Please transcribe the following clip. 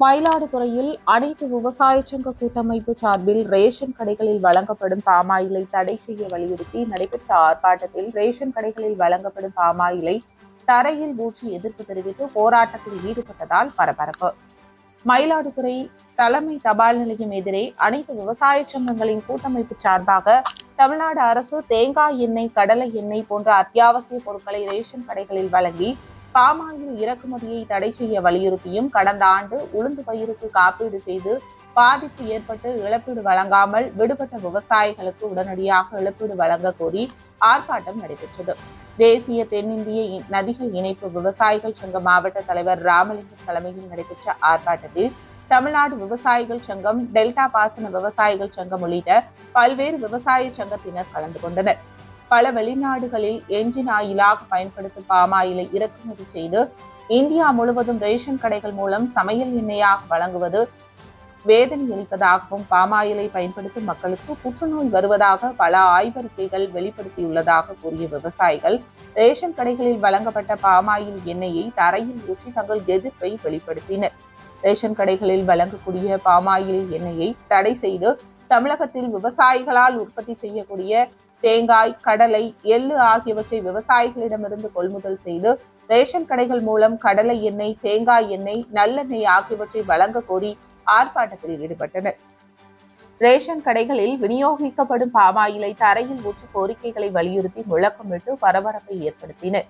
மயிலாடுதுறையில் அனைத்து விவசாய சங்க கூட்டமைப்பு சார்பில் ரேஷன் கடைகளில் வழங்கப்படும் பாமாயிலை தடை செய்ய வலியுறுத்தி நடைபெற்ற ஆர்ப்பாட்டத்தில் ரேஷன் கடைகளில் வழங்கப்படும் பாமாயிலை தரையில் ஊற்றி எதிர்ப்பு தெரிவித்து போராட்டத்தில் ஈடுபட்டதால் பரபரப்பு. மயிலாடுதுறை தலைமை தபால் நிலையம் எதிரே அனைத்து விவசாய சங்கங்களின் கூட்டமைப்பு சார்பாக தமிழ்நாடு அரசு தேங்காய் எண்ணெய் கடலை எண்ணெய் போன்ற அத்தியாவசிய பொருட்களை ரேஷன் கடைகளில் வழங்கி பாமாயில் இறக்குமதியை தடை செய்ய வலியுறுத்தியும் கடந்த ஆண்டு உளுந்து பயிருக்கு காப்பீடு செய்து பாதிப்பு ஏற்பட்டு இழப்பீடு வழங்காமல் விடுபட்ட விவசாயிகளுக்கு உடனடியாக இழப்பீடு வழங்க கோரி ஆர்ப்பாட்டம் நடைபெற்றது. தேசிய தென்னிந்திய இ- நதிகள் இணைப்பு விவசாயிகள் சங்க மாவட்ட தலைவர் ராமலிங்கம் தலைமையில் நடைபெற்ற ஆர்ப்பாட்டத்தில் தமிழ்நாடு விவசாயிகள் சங்கம் டெல்டா பாசன விவசாயிகள் சங்கம் உள்ளிட்ட பல்வேறு விவசாய சங்கத்தினர் கலந்து கொண்டனர். பல வெளிநாடுகளில் என்ஜின் ஆயிலாக பயன்படுத்தும் பாமாயிலை இறக்குமதி செய்து இந்தியா முழுவதும் ரேஷன் கடைகள் மூலம் சமையல் எண்ணெயாக வழங்குவது வேதனை அளிப்பதாகவும் பாமாயிலை பயன்படுத்தும் மக்களுக்கு புற்றுநோய் வருவதாக பல ஆய்வறிக்கைகள் வெளிப்படுத்தியுள்ளதாக கூறிய விவசாயிகள் ரேஷன் கடைகளில் வழங்கப்பட்ட பாமாயில் எண்ணெயை தரையில் ஊற்றி தங்கள் எதிர்ப்பை வெளிப்படுத்தினர். ரேஷன் கடைகளில் வழங்கக்கூடிய பாமாயில் எண்ணெயை தடை செய்து தமிழகத்தில் விவசாயிகளால் உற்பத்தி செய்யக்கூடிய தேங்காய் கடலை எள்ளு ஆகியவற்றை விவசாயிகளிடமிருந்து கொள்முதல் செய்து ரேஷன் கடைகள் மூலம் கடலை எண்ணெய் தேங்காய் எண்ணெய் நல்லெண்ணெய் ஆகியவற்றை வழங்க கோரி ஆர்ப்பாட்டத்தில் ஈடுபட்டனர். ரேஷன் கடைகளில் விநியோகிக்கப்படும் பாமாயிலை தரையில் ஊற்றி கோரிக்கைகளை வலியுறுத்தி முழக்கமிட்டு பரபரப்பை ஏற்படுத்தினர்.